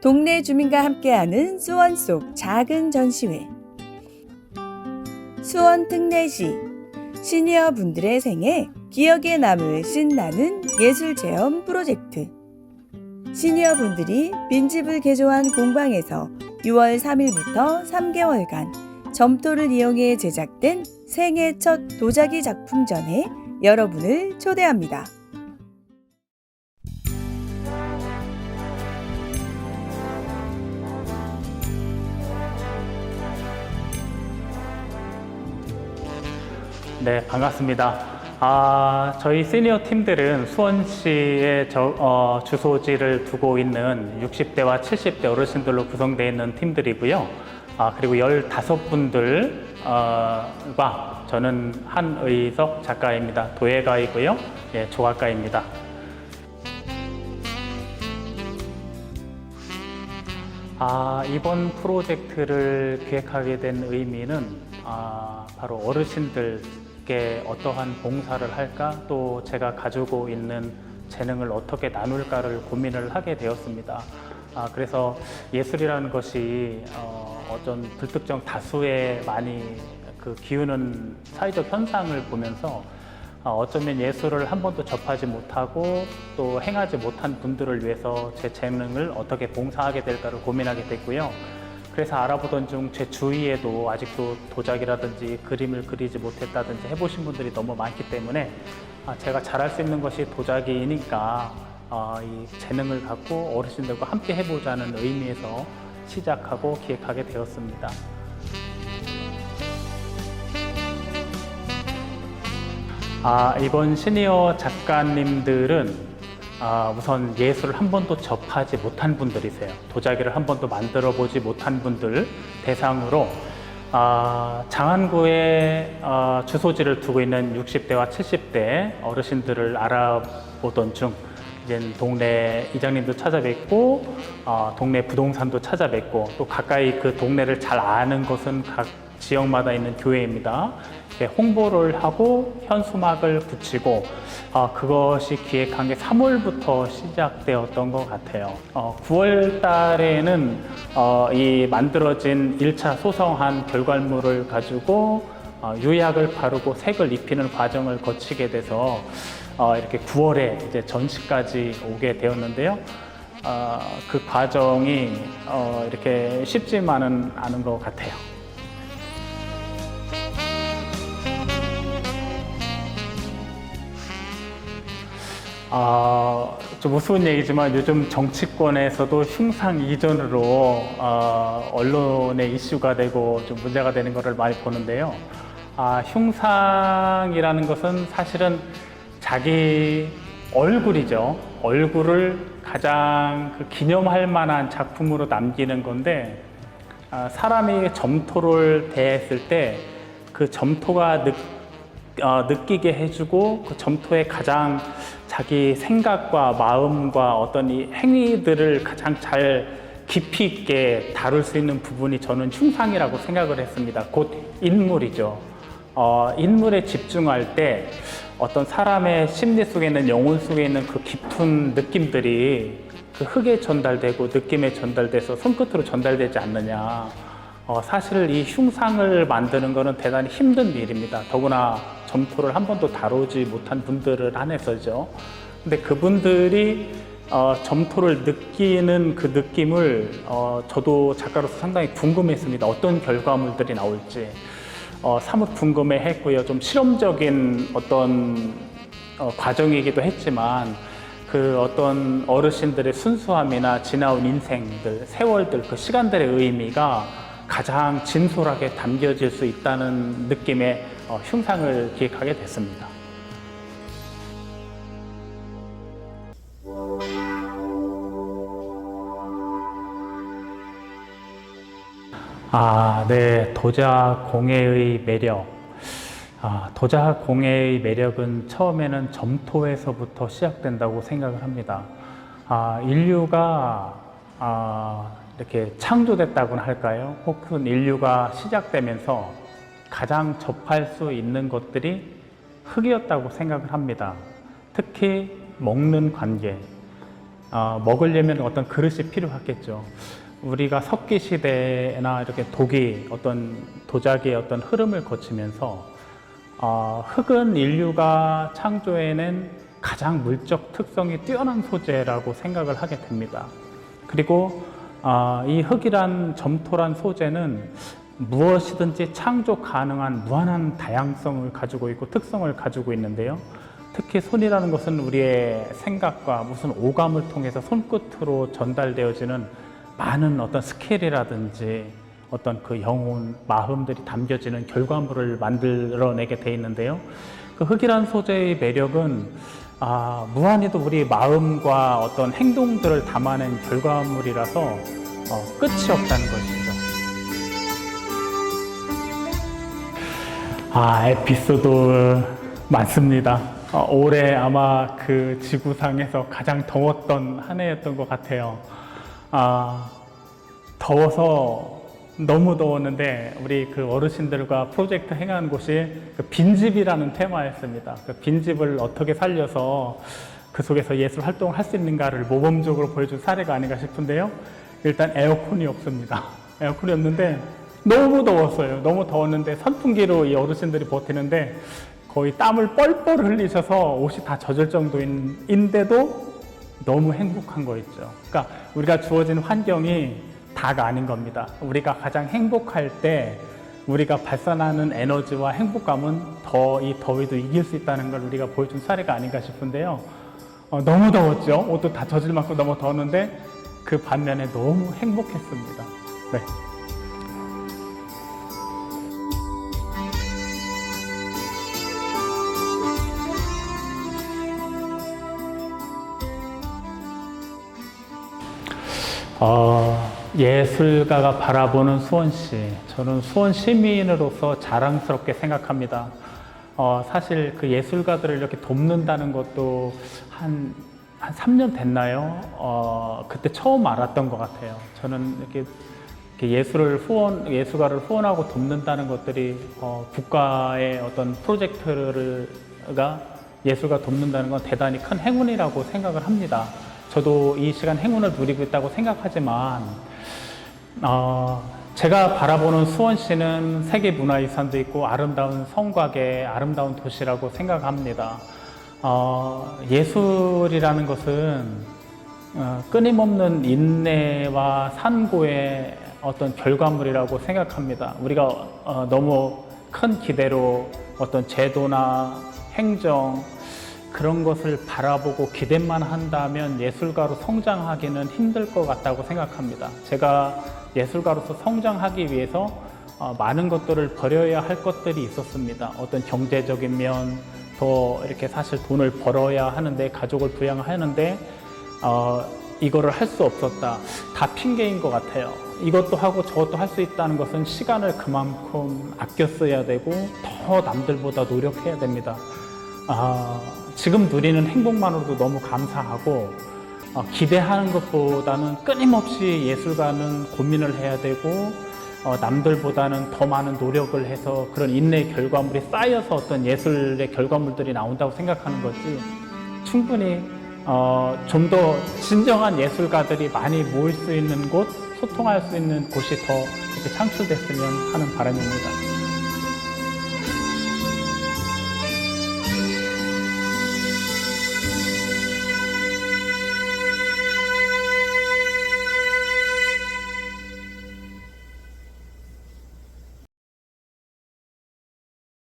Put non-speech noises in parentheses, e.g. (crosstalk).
동네 주민과 함께하는 수원 속 작은 전시회. 수원 특례시 시니어 분들의 생애 기억에 남을 신나는 예술 체험 프로젝트. 시니어 분들이 빈집을 개조한 공방에서 6월 3일부터 3개월간 점토를 이용해 제작된 생애 첫 도자기 작품전에 여러분을 초대합니다. 네, 반갑습니다. 아, 저희 시니어 팀들은 수원시에 저, 어, 주소지를 두고 있는 60대와 70대 어르신들로 구성되어 있는 팀들이고요. 아, 그리고 15분들과 저는 한의석 작가입니다. 도예가이고요. 예, 조각가입니다. 아, 이번 프로젝트를 기획하게 된 의미는 아, 바로 어르신들 께 어떠한 봉사를 할까 또 제가 가지고 있는 재능을 어떻게 나눌까를 고민을 하게 되었습니다. 아, 그래서 예술이라는 것이 어, 어떤 불특정 다수의 많이 그 기우는 사회적 현상을 보면서 어, 어쩌면 예술을 한 번도 접하지 못하고 또 행하지 못한 분들을 위해서 제 재능을 어떻게 봉사하게 될까를 고민하게 됐고요. 그래서 알아보던 중 제 주위에도 아직도 도자기라든지 그림을 그리지 못했다든지 해보신 분들이 너무 많기 때문에 아, 제가 잘할 수 있는 것이 도자기이니까 어, 이 재능을 갖고 어르신들과 함께 해보자는 의미에서 시작하고 기획하게 되었습니다. 아, 이번 시니어 작가님들은 아, 우선 예술을 한 번도 접하지 못한 분들이세요. 도자기를 한 번도 만들어 보지 못한 분들 대상으로 아, 장안구에 아, 주소지를 두고 있는 60대와 70대 어르신들을 알아보던 중 이제 동네 이장님도 찾아뵙고 어, 동네 부동산도 찾아뵙고 또 가까이 그 동네를 잘 아는 것은 각 지역마다 있는 교회입니다. 이렇게 홍보를 하고 현수막을 붙이고 어, 그것이 기획한 게 3월부터 시작되었던 것 같아요. 어, 9월 달에는 어, 이 만들어진 1차 소성한 결과물을 가지고 어, 유약을 바르고 색을 입히는 과정을 거치게 돼서 어, 이렇게 9월에 이제 전시까지 오게 되었는데요. 어, 그 과정이 어, 이렇게 쉽지만은 않은 것 같아요. 아, 좀 우스운 얘기지만 요즘 정치권에서도 흉상 이전으로 어, 언론의 이슈가 되고 좀 문제가 되는 것을 많이 보는데요. 아, 흉상이라는 것은 사실은 자기 얼굴이죠. 얼굴을 가장 그 기념할 만한 작품으로 남기는 건데 아, 사람이 점토를 대했을 때 그 점토가 느, 어, 느끼게 해주고 그 점토의 가장 자기 생각과 마음과 어떤 이 행위들을 가장 잘 깊이 있게 다룰 수 있는 부분이 저는 흉상이라고 생각을 했습니다. 곧 인물이죠. 어, 인물에 집중할 때 어떤 사람의 심리 속에 있는 영혼 속에 있는 그 깊은 느낌들이 그 흙에 전달되고 느낌에 전달돼서 손끝으로 전달되지 않느냐. 어, 사실 이 흉상을 만드는 것은 대단히 힘든 일입니다. 더구나 점토를 한 번도 다루지 못한 분들을 한해서죠. 근데 그분들이 어, 점토를 느끼는 그 느낌을 어, 저도 작가로서 상당히 궁금했습니다. 어떤 결과물들이 나올지. 어, 사뭇 궁금해 했고요. 좀 실험적인 어떤 어, 과정이기도 했지만 그 어떤 어르신들의 순수함이나 지나온 인생들, 세월들, 그 시간들의 의미가 가장 진솔하게 담겨질 수 있다는 느낌의 어, 흉상을 기획하게 됐습니다. 아, 네. 도자 공예의 매력. 아, 도자 공예의 매력은 처음에는 점토에서부터 시작된다고 생각을 합니다. 아, 인류가 아, 이렇게 창조됐다고나 할까요? 혹은 인류가 시작되면서 가장 접할 수 있는 것들이 흙이었다고 생각을 합니다. 특히 먹는 관계. 어, 먹으려면 어떤 그릇이 필요하겠죠. 우리가 석기 시대나 이렇게 독이 어떤 도자기의 어떤 흐름을 거치면서 어, 흙은 인류가 창조해낸 가장 물적 특성이 뛰어난 소재라고 생각을 하게 됩니다. 그리고 어, 이 흙이란 점토란 소재는 무엇이든지 창조 가능한 무한한 다양성을 가지고 있고 특성을 가지고 있는데요. 특히 손이라는 것은 우리의 생각과 무슨 오감을 통해서 손끝으로 전달되어지는 많은 어떤 스케일이라든지 어떤 그 영혼, 마음들이 담겨지는 결과물을 만들어내게 돼 있는데요. 그 흙이란 소재의 매력은 아, 무한히도 우리 마음과 어떤 행동들을 담아낸 결과물이라서 어, 끝이 없다는 것이죠. 아, 에피소드 많습니다. 어, 올해 아마 그 지구상에서 가장 더웠던 한 해였던 것 같아요. 아, 더워서 너무 더웠는데 우리 그 어르신들과 프로젝트 행한 곳이 그 빈집이라는 테마였습니다. 그 빈집을 어떻게 살려서 그 속에서 예술 활동을 할 수 있는가를 모범적으로 보여준 사례가 아닌가 싶은데요. 일단 에어컨이 없습니다. (laughs) 에어컨이 없는데 너무 더웠어요. 너무 더웠는데 선풍기로 이 어르신들이 버티는데 거의 땀을 뻘뻘 흘리셔서 옷이 다 젖을 정도인데도 너무 행복한 거 있죠. 그러니까 우리가 주어진 환경이 다가 아닌 겁니다. 우리가 가장 행복할 때 우리가 발산하는 에너지와 행복감은 더 이 더위도 이길 수 있다는 걸 우리가 보여준 사례가 아닌가 싶은데요. 어, 너무 더웠죠. 옷도 다 젖을 만큼 너무 더웠는데 그 반면에 너무 행복했습니다. 네. 어, 예술가가 바라보는 수원시. 저는 수원 시민으로서 자랑스럽게 생각합니다. 어, 사실 그 예술가들을 이렇게 돕는다는 것도 한, 한 3년 됐나요? 어, 그때 처음 알았던 것 같아요. 저는 이렇게, 이렇게 예술을 후원, 예술가를 후원하고 돕는다는 것들이 어, 국가의 어떤 프로젝트가 예술가 돕는다는 건 대단히 큰 행운이라고 생각을 합니다. 저도 이 시간 행운을 누리고 있다고 생각하지만 어, 제가 바라보는 수원시는 세계 문화유산도 있고 아름다운 성곽의 아름다운 도시라고 생각합니다. 어, 예술이라는 것은 어, 끊임없는 인내와 산고의 어떤 결과물이라고 생각합니다. 우리가 어, 너무 큰 기대로 어떤 제도나 행정 그런 것을 바라보고 기대만 한다면 예술가로 성장하기는 힘들 것 같다고 생각합니다. 제가 예술가로서 성장하기 위해서 어, 많은 것들을 버려야 할 것들이 있었습니다. 어떤 경제적인 면, 더 이렇게 사실 돈을 벌어야 하는데 가족을 부양하는데 어, 이거를 할 수 없었다. 다 핑계인 것 같아요. 이것도 하고 저것도 할 수 있다는 것은 시간을 그만큼 아껴 써야 되고 더 남들보다 노력해야 됩니다. 아, 지금 누리는 행복만으로도 너무 감사하고 어, 기대하는 것보다는 끊임없이 예술가는 고민을 해야 되고 어, 남들보다는 더 많은 노력을 해서 그런 인내의 결과물이 쌓여서 어떤 예술의 결과물들이 나온다고 생각하는 거지 충분히 어, 좀 더 진정한 예술가들이 많이 모일 수 있는 곳, 소통할 수 있는 곳이 더 이렇게 창출됐으면 하는 바람입니다.